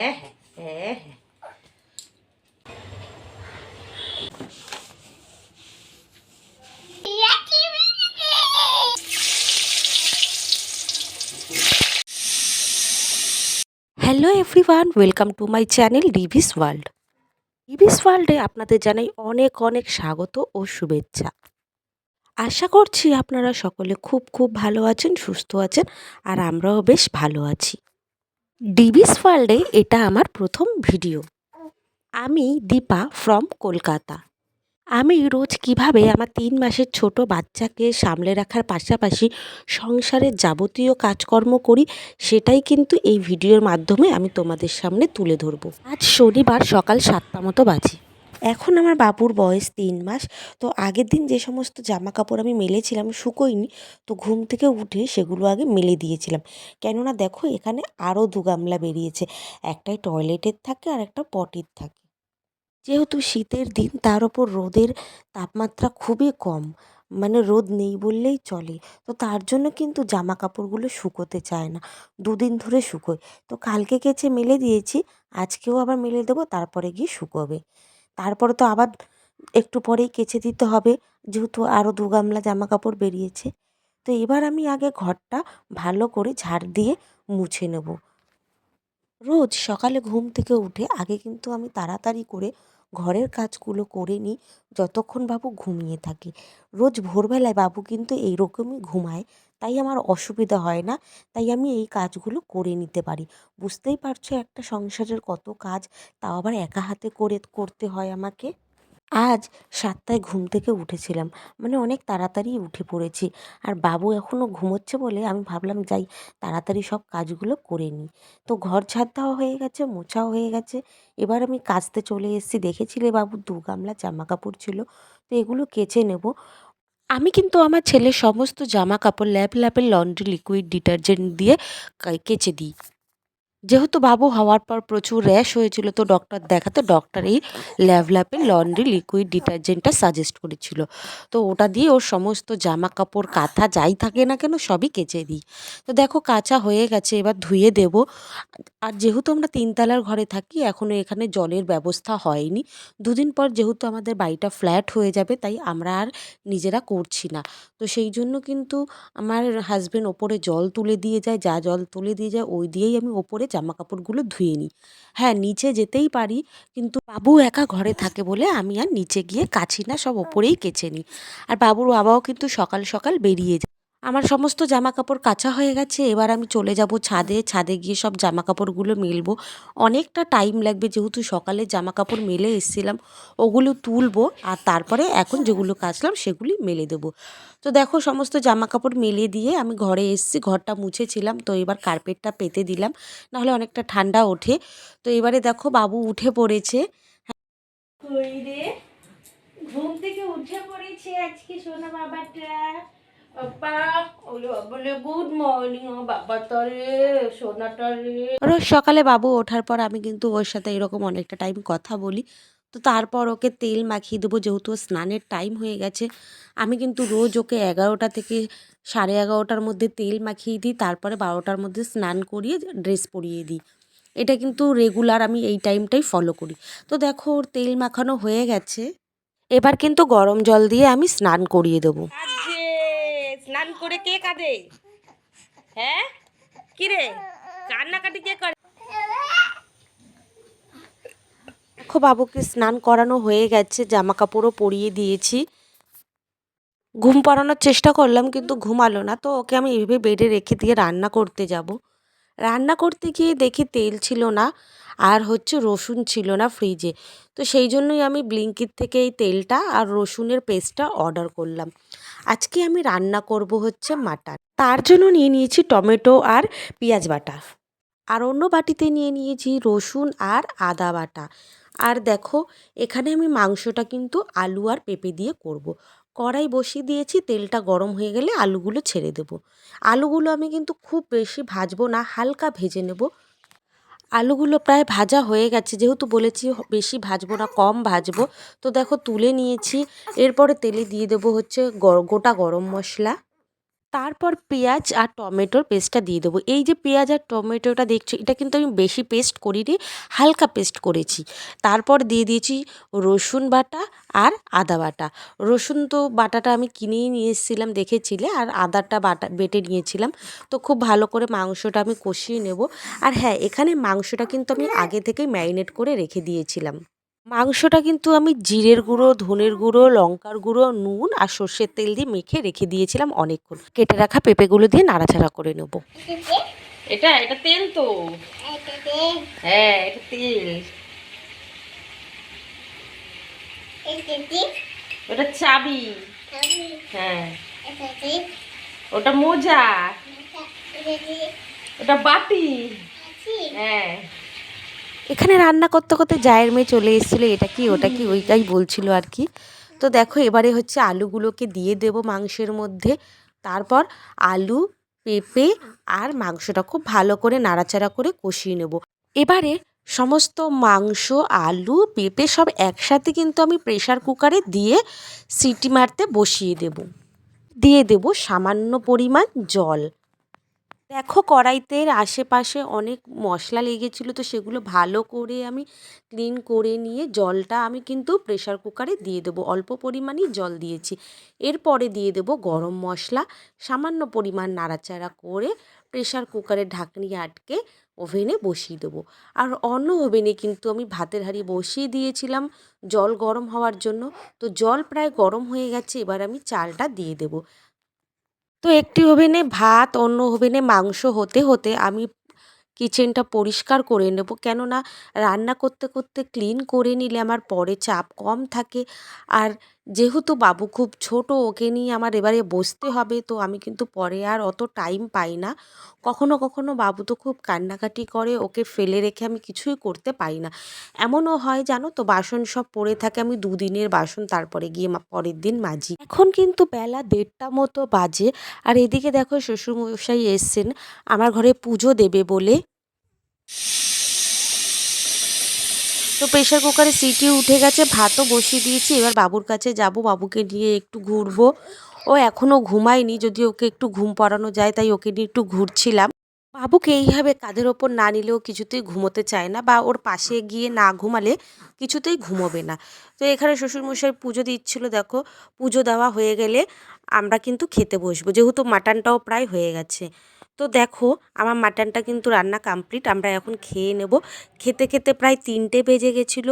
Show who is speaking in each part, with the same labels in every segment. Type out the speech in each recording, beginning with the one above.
Speaker 1: হ্যাঁ হ্যাঁ হ্যাঁ
Speaker 2: hello everyone welcome to my channel Divis world Divis ওয়ার্ল্ডে আপনাদের জানাই অনেক অনেক স্বাগত ও শুভেচ্ছা। আশা করছি আপনারা সকলে খুব খুব ভালো আছেন, সুস্থ আছেন, আর আমরাও বেশ ভালো আছি। ডিভিস ওয়ার্ল্ডে এটা আমার প্রথম ভিডিও। আমি দীপা ফ্রম কলকাতা। আমি রোজ কীভাবে আমার তিন মাসের ছোট বাচ্চাকে সামলে রাখার পাশাপাশি সংসারের যাবতীয় কাজকর্ম করি, সেটাই কিন্তু এই ভিডিওর মাধ্যমে আমি তোমাদের সামনে তুলে ধরবো। আজ শনিবার সকাল সাতটা মতো বাজে। এখন আমার বাবুর বয়স তিন মাস, তো আগের দিন যে সমস্ত জামা কাপড় আমি মেলেছিলাম শুকোয়নি তো ঘুম থেকে উঠে সেগুলো আগে মেলে দিয়েছিলাম। কেননা দেখো এখানে আরও দু গামলা বেরিয়েছে, একটাই টয়লেটের থাকে আর একটা পটির থাকে। যেহেতু শীতের দিন তার ওপর রোদের তাপমাত্রা খুবই কম মানে রোদ নেই বললেই চলে, তো তার জন্য কিন্তু জামা কাপড়গুলো শুকোতে চায় না, দুদিন ধরে শুকোয়। তো কালকে কেচে মেলে দিয়েছি, আজকেও আবার মেলে দেবো, তারপরে গিয়ে শুকোবে। তারপরে তো আবার একটু পরেই কেচে দিতে হবে। যেহেতু আরও দু গামলা জামা কাপড় বেরিয়েছে। তো এবার আমি আগে ঘরটা ভালো করে ঝাড় দিয়ে মুছে নেব। রোজ সকালে ঘুম থেকে উঠে আগে কিন্তু আমি তাড়াতাড়ি করে ঘরের কাজগুলো করে নিই, যতক্ষণ বাবু ঘুমিয়ে থাকে। রোজ ভোরবেলায় বাবু কিন্তু এইরকমই ঘুমায় তাই আমার অসুবিধা হয় না। তাই আমি এই কাজগুলো করে নিতে পারি। বুঝতেই পারছ একটা সংসারের কত কাজ, তাও আবার একা হাতে করে করতে হয় আমাকে। আজ সাতটায় ঘুম থেকে উঠেছিলাম মানে অনেক তাড়াতাড়ি উঠে পড়েছি। আর বাবু এখনও ঘুমোচ্ছে বলে আমি ভাবলাম, যাই, তাড়াতাড়ি সব কাজগুলো করে নিই। তো ঘর ঝাড় দেওয়া হয়ে গেছে, মোছাও হয়ে গেছে। এবার আমি কাচতে চলে এসেছি। দেখেছিলে বাবু দু গামলা জামা কাপড় ছিল, তো এগুলো কেচে নেব। আমি কিন্তু আমার ছেলের সমস্ত জামা কাপড় ল্যাপ ল্যাপের লন্ড্রি লিকুইড ডিটারজেন্ট দিয়ে কেচে দিই। যেহেতু বাবু হওয়ার পর প্রচুর র্যাশ হয়েছিল, তো ডক্টর দেখাতে ডক্টর এই ল্যাভল্যাপের লন্ড্রি লিকুইড ডিটারজেন্টটা সাজেস্ট করেছিল। তো ওটা দিয়ে ওর সমস্ত জামা কাপড় কাঁথা যাই থাকে না কেন সবই কেচে দিই। তো দেখো কাঁচা হয়ে গেছে, এবার ধুয়ে দেব। আর যেহেতু আমরা তিনতলার ঘরে থাকি এখনও এখানে জলের ব্যবস্থা হয়নি। দুদিন পর যেহেতু আমাদের বাড়িটা ফ্ল্যাট হয়ে যাবে, তাই আমরা আর নিজেরা করছি না। তো সেই জন্য কিন্তু আমার হাজব্যান্ড ওপরে জল তুলে দিয়ে যায়, যা জল তুলে দিয়ে যায়, ওই দিয়েই আমি ওপরে জামা কাপড়গুলো ধুয়ে নিই। হ্যাঁ নিচে যেতেই পারি, কিন্তু বাবু একা ঘরে থাকে বলে আমি আর নিচে গিয়ে কাছি না, সব ওপরেই কেচে নিই। আর বাবুর বাবাও কিন্তু সকাল সকাল বেরিয়ে যায়। আমার সমস্ত জামা কাপড় কাচা হয়ে গেছে, এবার আমি চলে যাব ছাদে। ছাদে গিয়ে সব জামা কাপড়গুলো মেলবো। অনেকটা টাইম লাগবে যেহেতু সকালে জামা কাপড় মেলে এসেছিলাম, ওগুলো তুলবো আর তারপরে এখন যেগুলো কাচলাম সেগুলি মেলে দেবো। তো দেখো সমস্ত জামা কাপড় মেলে দিয়ে আমি ঘরে এসেছি, ঘরটা মুছেছিলাম, তো এবার কার্পেটটা পেতে দিলাম, নাহলে অনেকটা ঠান্ডা ওঠে। তো এবারে দেখো বাবু উঠে পড়েছে।
Speaker 1: ঘুম থেকে উঠে পড়েছে আজকে সোনা বাবাটা। রে
Speaker 2: রোজ সকালে বাবু ওঠার পর আমি কিন্তু ওর সাথে এরকম অনেকটা টাইম কথা বলি। তো তারপর ওকে তেল মাখিয়ে দেবো যেহেতু স্নানের টাইম হয়ে গেছে। আমি কিন্তু রোজ ওকে এগারোটা থেকে সাড়ে এগারোটার মধ্যে তেল মাখিয়ে দিই তারপরে বারোটার মধ্যে স্নান করিয়ে ড্রেস পরিয়ে দিই। এটা কিন্তু রেগুলার আমি এই টাইমটাই ফলো করি। তো দেখো ওর তেল মাখানো হয়ে গেছে। এবার কিন্তু গরম জল দিয়ে আমি স্নান করিয়ে দেবো।
Speaker 1: স্নান করে কে কাঁদে? হ্যাঁ? কি রে কান্নাকাটি কে করে?
Speaker 2: দেখো বাবুকে স্নান করানো হয়ে গেছে জামা কাপড়ও পরিয়ে দিয়েছি। ঘুম পাড়ানোর চেষ্টা করলাম, কিন্তু ঘুমালো না, তো ওকে আমি এইভাবে বেডে রেখে দিয়ে রান্না করতে যাব। রান্না করতে গিয়ে দেখি তেল ছিল না আর হচ্ছে রসুন ছিল না ফ্রিজে তো সেই জন্যই আমি ব্লিঙ্কিট থেকে এই তেলটা আর রসুনের পেস্টটা অর্ডার করলাম। আজকে আমি রান্না করব হচ্ছে মাটন। তার জন্য নিয়ে নিয়েছি টমেটো আর পেঁয়াজ বাটা। আর অন্য বাটিতে নিয়ে নিয়েছি রসুন আর আদা বাটা। আর দেখো, এখানে আমি মাংসটা কিন্তু আলু আর পেঁপে দিয়ে করব। কড়াই বসিয়ে দিয়েছি, তেলটা গরম হয়ে গেলে আলুগুলো ছেড়ে দেব। আলুগুলো আমি কিন্তু খুব বেশি ভাজবো না, হালকা ভেজে নেব। আলুগুলো প্রায় ভাজা হয়ে গেছে, যেহেতু বলেছি বেশি ভাজবো না, কম ভাজবো। তো দেখো তুলে নিয়েছি, এরপরে তেলে দিয়ে দেবো হচ্ছে গোটা গরম মশলা। তারপর পেঁয়াজ আর টমেটোর পেস্টটা দিয়ে দেবো। এই যে পেঁয়াজ আর টমেটোটা দেখছ, এটা কিন্তু আমি বেশি পেস্ট করিনি, হালকা পেস্ট করেছি। তারপর দিয়ে দিয়েছি রসুন বাটা আর আদা বাটা। রসুন তো বাটাটা আমি কিনেই নিয়ে এসেছিলাম, দেখেছিলে? আর আদাটা বাটা, বেটে নিয়েছিলাম। তো খুব ভালো করে মাংসটা আমি কষিয়ে নেব। আর হ্যাঁ এখানে মাংসটা কিন্তু আমি আগে থেকেই ম্যারিনেট করে রেখে দিয়েছিলাম। মাংসটা কিন্তু আমি জিরের গুঁড়ো, ধনের গুঁড়ো, লঙ্কার গুঁড়ো, নুন আর সর্ষের তেল দিয়ে মেখে রেখে দিয়েছিলাম অনেকক্ষণ। কেটে রাখা পেঁপেগুলো দিয়ে নাড়াচাড়া করে নেব।
Speaker 1: এটা এটা তেল তো। হ্যাঁ এটা তেল। ওটা চাবি। হ্যাঁ। ওটা মোজা। ওটা বাটি। হ্যাঁ।
Speaker 2: এখানে রান্না করতে করতে জায়ের মেয়ে চলে এসেছিল, এটা কি, ওটা কি, ওইটাই বলছিল আর কি। তো দেখো, এবারে হচ্ছে আলুগুলোকে দিয়ে দেব মাংসের মধ্যে। তারপর আলু, পেঁপে আর মাংসটা খুব ভালো করে নাড়াচাড়া করে কষিয়ে নেব। এবারে সমস্ত মাংস, আলু, পেঁপে সব একসাথে কিন্তু আমি প্রেশার কুকারে দিয়ে সিটি মারতে বসিয়ে দেব। দিয়ে দেব সামান্য পরিমাণ জল। দেখো কড়াইতে আশেপাশে অনেক মশলা লেগেছিলো, তো সেগুলো ভালো করে আমি ক্লিন করে নিয়ে জলটা আমি কিন্তু প্রেশার কুকারে দিয়ে দেবো। অল্প পরিমাণই জল দিয়েছি। এরপরে দিয়ে দেবো গরম মশলা, সামান্য পরিমাণ নাড়াচাড়া করে প্রেশার কুকারের ঢাকনি আটকে ওভেনে বসিয়ে দেবো। আর অন্য ওভেনে কিন্তু আমি ভাতের হাঁড়ি বসিয়ে দিয়েছিলাম জল গরম হওয়ার জন্য। তো জল প্রায় গরম হয়ে গেছে, এবার আমি চালটা দিয়ে দেবো। তো একটি ওভেনে ভাত, অন্য ওভেনে মাংস হতে হতে আমি কিচেনটা পরিষ্কার করে নেব। কেননা রান্না করতে করতে ক্লিন করে নিলে আমার পরে চাপ কম থাকে। আর যেহেতু বাবু খুব ছোট, ওকে নিয়ে আমার এবারে বসতে হবে, তো আমি কিন্তু পরে আর অত টাইম পাই না। কখনো কখনো বাবু তো খুব কান্নাকাটি করে, ওকে ফেলে রেখে আমি কিছুই করতে পারি না। এমনও হয় জানো তো, বাসন সব পড়ে থাকে, আমি দুদিনের বাসন, তারপরে গিয়ে পরের দিন মাজি। এখন কিন্তু বেলা দেড়টা মতো বাজে, আর এদিকে দেখো শ্বশুরমশাই এসছেন, আমার ঘরে পুজো দেবে বলে। তো প্রেশার কুকারে সিটি উঠে গেছে, ভাতও বসিয়ে দিয়েছি, এবার বাবুর কাছে যাব, বাবুকে নিয়ে একটু ঘুরবো। ও এখনও ঘুমায়নি, যদি ওকে একটু ঘুম পড়ানো যায়, তাই ওকে নিয়ে একটু ঘুরছিলাম। বাবুকে এইভাবে কাঁধের ওপর না নিলেও কিছুতেই ঘুমোতে চায় না, বা ওর পাশে গিয়ে না ঘুমালে কিছুতেই ঘুমোবে না। তো এখানে শ্বশুরমশাই পুজো দিচ্ছিল, দেখো, পুজো দেওয়া হয়ে গেলে আমরা কিন্তু খেতে বসবো, যেহেতু মাটনটাও প্রায় হয়ে গেছে। তো দেখো, আমার মাটনটা কিন্তু রান্না কমপ্লিট আমরা এখন খেয়ে নেব। খেতে খেতে প্রায় তিনটে বেজে গেছিল।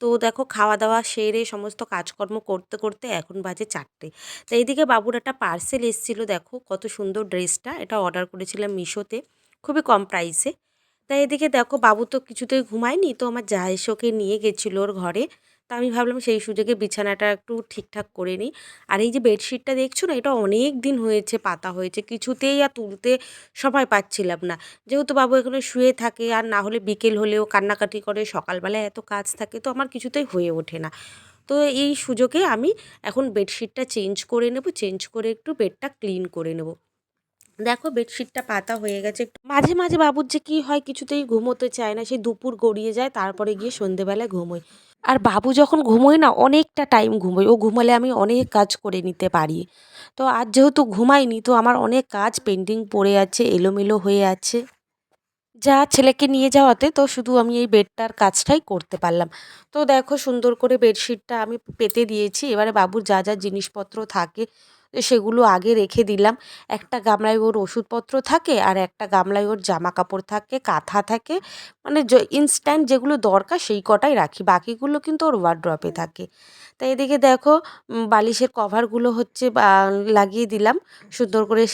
Speaker 2: তো দেখো খাওয়া দাওয়া সেরে সমস্ত কাজকর্ম করতে করতে এখন বাজে চারটে। তো এইদিকে বাবুর একটা পার্সেল এসেছিল, দেখো, কত সুন্দর ড্রেসটা। এটা অর্ডার করেছিলাম মিশোতে, খুবই কম প্রাইসে তাই এদিকে দেখো, বাবু তো কিছুতেই ঘুমায়নি, তো আমার যা এসে নিয়ে গেছিল ওর ঘরে। তা আমি ভাবলাম সেই সুযোগে বিছানাটা একটু ঠিকঠাক করে নিই। আর এই যে বেডশিটটা দেখছ না, এটা অনেক দিন হয়েছে, পাতা হয়েছে, কিছুতেই আর তুলতে সময় পাচ্ছিলাম না। যেহেতু বাবু এখানে শুয়ে থাকে, আর না হলে বিকেল হলেও কান্নাকাটি করে সকালবেলায় এত কাজ থাকে, তো আমার কিছুতেই হয়ে ওঠে না। তো এই সুযোগে আমি এখন বেডশিটটা চেঞ্জ করে নেব, চেঞ্জ করে একটু বেডটা ক্লিন করে নেব। দেখো বেডশিটটা পাতা হয়ে গেছে মাঝে মাঝে বাবুর যে কী হয়, কিছুতেই ঘুমোতে চায় না সেই দুপুর গড়িয়ে যায়, তারপরে গিয়ে সন্ধেবেলায় ঘুমোয়। আর বাবু যখন ঘুমোয় না, অনেকটা টাইম ঘুমোয়। ও ঘুমালে আমি অনেক কাজ করে নিতে পারি। তো আজ যেহেতু ঘুমাইনি, তো আমার অনেক কাজ পেন্টিং পড়ে আছে, এলোমেলো হয়ে আছে। যা ছেলেকে নিয়ে যাওয়াতে, তো শুধু আমি এই বেডটার কাজটাই করতে পারলাম। তো দেখো সুন্দর করে বেডশিটটা আমি পেতে দিয়েছি। এবারে বাবুর যা যা জিনিসপত্র থাকে তো সেগুলো আগে রেখে দিলাম। একটা গামলায় ওর ওষুধপত্র থাকে আর একটা গামলায় ওর জামা কাপড় থাকে, কাঁথা থাকে। মানে ইনস্ট্যান্ট যেগুলো দরকার সেই কটাই রাখি। বাকিগুলো কিন্তু ওর ওয়ার্ড্রপে থাকে। তাই এদিকে দেখো বালিশের কভারগুলো হচ্ছে লাগিয়ে দিলাম। সুন্দর করে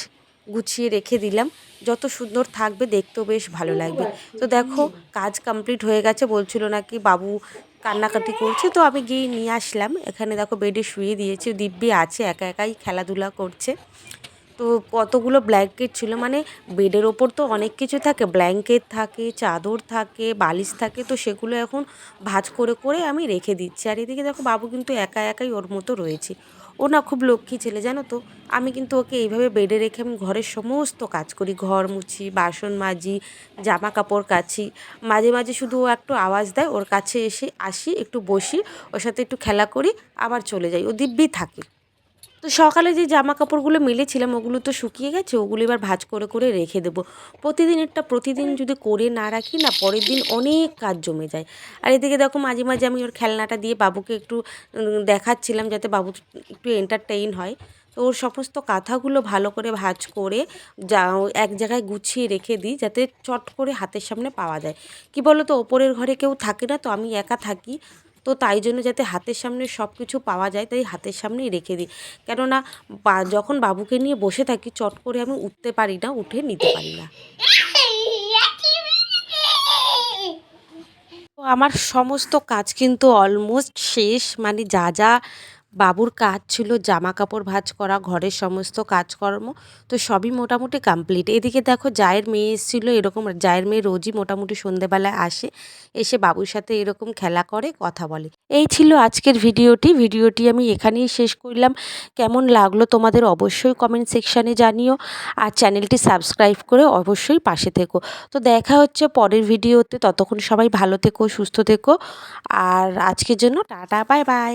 Speaker 2: গুছিয়ে রেখে দিলাম। যত সুন্দর থাকবে দেখতেও বেশ ভালো লাগবে। তো দেখো, কাজ কমপ্লিট হয়ে গেছে। বলছিল নাকি বাবু কান্নাকাটি করছে, তো আমি গিয়ে নিয়ে আসলাম। এখানে দেখো বেডে শুয়ে দিয়েছে, দিব্যি আছে, একা একাই খেলাধুলা করছে। তো কতগুলো ব্ল্যাঙ্কেট ছিল মানে বেডের ওপর তো অনেক কিছু থাকে ব্ল্যাঙ্কেট থাকে, চাদর থাকে, বালিশ থাকে, তো সেগুলো এখন ভাজ করে করে আমি রেখে দিচ্ছি। আর এদিকে দেখো বাবু কিন্তু একা একাই ওর মতো রয়েছে। ও না খুব লক্ষ্মী ছেলে, জানো তো। আমি কিন্তু ওকে এইভাবে বেডে রেখে আমি ঘরের সমস্ত কাজ করি। ঘর মুছি, বাসন মাজি জামা কাপড় কাছি মাঝে মাঝে শুধু ও একটু আওয়াজ দেয়, ওর কাছে এসে আসি, একটু বসি, ওর সাথে একটু খেলা করি, আবার চলে যাই। ও দিব্যি থাকে। তো সকালে যে জামা কাপড়গুলো মেলেছিলাম, ওগুলো তো শুকিয়ে গেছে, ওগুলো এবার ভাজ করে করে রেখে দেবো। প্রতিদিন প্রতিদিনেরটা প্রতিদিন যদি করে না রাখি, না পরের দিন অনেক কাজ জমে যায়। আর এদিকে দেখো মাঝে মাঝে আমি ওর খেলনাটা দিয়ে বাবুকে একটু দেখাচ্ছিলাম যাতে বাবু একটু এন্টারটেইন হয়। তো ওর সমস্ত কাঁথাগুলো ভালো করে ভাঁজ করে যা এক জায়গায় গুছিয়ে রেখে দিই, যাতে চট করে হাতের সামনে পাওয়া যায়। কি বলো তো ওপরের ঘরে কেউ থাকে না, তো আমি একা থাকি। তো তাই জন্য যাতে হাতের সামনে সব কিছু পাওয়া যায়, তাই হাতের সামনেই রেখে দিই। কেননা যখন বাবুকে নিয়ে বসে থাকি, চট করে আমি উঠতে পারি না, উঠে নিতে পারি না। আমার সমস্ত কাজ কিন্তু অলমোস্ট শেষ মানে যা যা বাবুর কাজ ছিল জামা কাপড় ভাঁজ করা, ঘরের সমস্ত কাজকর্ম, তো সবই মোটামুটি কমপ্লিট এদিকে দেখো জায়ের মেয়ে এসেছিল, এরকম জায়ের মেয়ে রোজই মোটামুটি সন্ধেবেলায় আসে, এসে বাবুর সাথে এরকম খেলা করে, কথা বলে। এই ছিল আজকের ভিডিওটি। ভিডিওটি আমি এখানেই শেষ করলাম। কেমন লাগল তোমাদের অবশ্যই কমেন্ট সেকশানে জানিও, আর চ্যানেলটি সাবস্ক্রাইব করে অবশ্যই পাশে থেকো। তো দেখা হচ্ছে পরের ভিডিওতে। ততক্ষণ সবাই ভালো থেকো, সুস্থ থেকো, আর আজকের জন্য টাটা বাই বাই